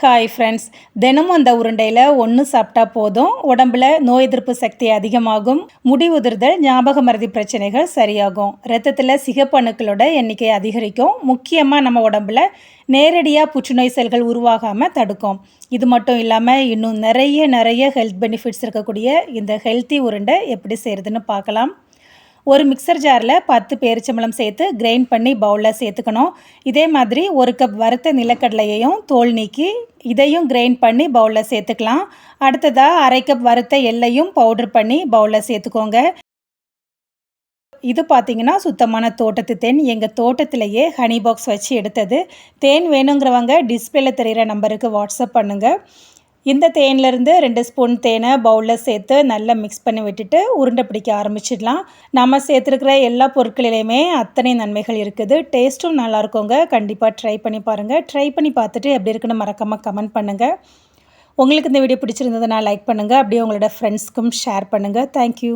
Hi friends தினமும் அந்த உருண்டையில் ஒன்று சாப்பிட்டா போதும். உடம்புல நோய் எதிர்ப்பு சக்தி அதிகமாகும். முடி உதிர்தல் ஞாபக மருதி பிரச்சனைகள் சரியாகும். ரத்தத்தில் சிகப்பணுக்களோட எண்ணிக்கை அதிகரிக்கும். முக்கியமாக நம்ம உடம்புல நேரடியாக புற்றுநோய் செல்கள் உருவாகாமல் தடுக்கும். இது மட்டும் இல்லாமல் இன்னும் நிறைய நிறைய ஹெல்த் பெனிஃபிட்ஸ் இருக்கக்கூடிய இந்த ஹெல்த்தி உருண்டை எப்படி செய்கிறதுன்னு பார்க்கலாம். ஒரு மிக்சர் ஜாரில் பத்து பேரிச்சம்பளம் சேர்த்து கிரைண்ட் பண்ணி பவுலில் சேர்த்துக்கணும். இதே மாதிரி ஒரு கப் வறுத்த நிலக்கடலையையும் தோல் நீக்கி இதையும் கிரைண்ட் பண்ணி பவுலில் சேர்த்துக்கலாம். அடுத்ததாக அரை கப் வறுத்த எல்லையும் பவுடர் பண்ணி பவுலில் சேர்த்துக்கோங்க. இது பார்த்தீங்கன்னா சுத்தமான தோட்டத்து தேன். எங்கள் தோட்டத்திலேயே ஹனி பாக்ஸ் வச்சு எடுத்தது. தேன் வேணுங்கிறவங்க டிஸ்பிளேல தெரிகிற நம்பருக்கு வாட்ஸ்அப் பண்ணுங்கள் இந்த தேன்லேருந்து ரெண்டு ஸ்பூன் தேனை பவுலில் சேர்த்து நல்லா மிக்ஸ் பண்ணி விட்டுட்டு உருண்டை பிடிக்க ஆரம்பிச்சிடலாம். நம்ம சேர்த்துருக்கிற எல்லா பொருட்களிலையுமே அத்தனை நன்மைகள் இருக்குது. டேஸ்ட்டும் நல்லா இருக்குங்க. கண்டிப்பாக ட்ரை பண்ணி பாருங்கள் ட்ரை பண்ணி பார்த்துட்டு எப்படி இருக்குன்னு மறக்காமல் கமெண்ட் பண்ணுங்கள் உங்களுக்கு இந்த வீடியோ பிடிச்சிருந்ததுன்னா லைக் பண்ணுங்கள் அப்படியே உங்களோட ஃப்ரெண்ட்ஸ்க்கும் ஷேர் பண்ணுங்கள் தேங்க்யூ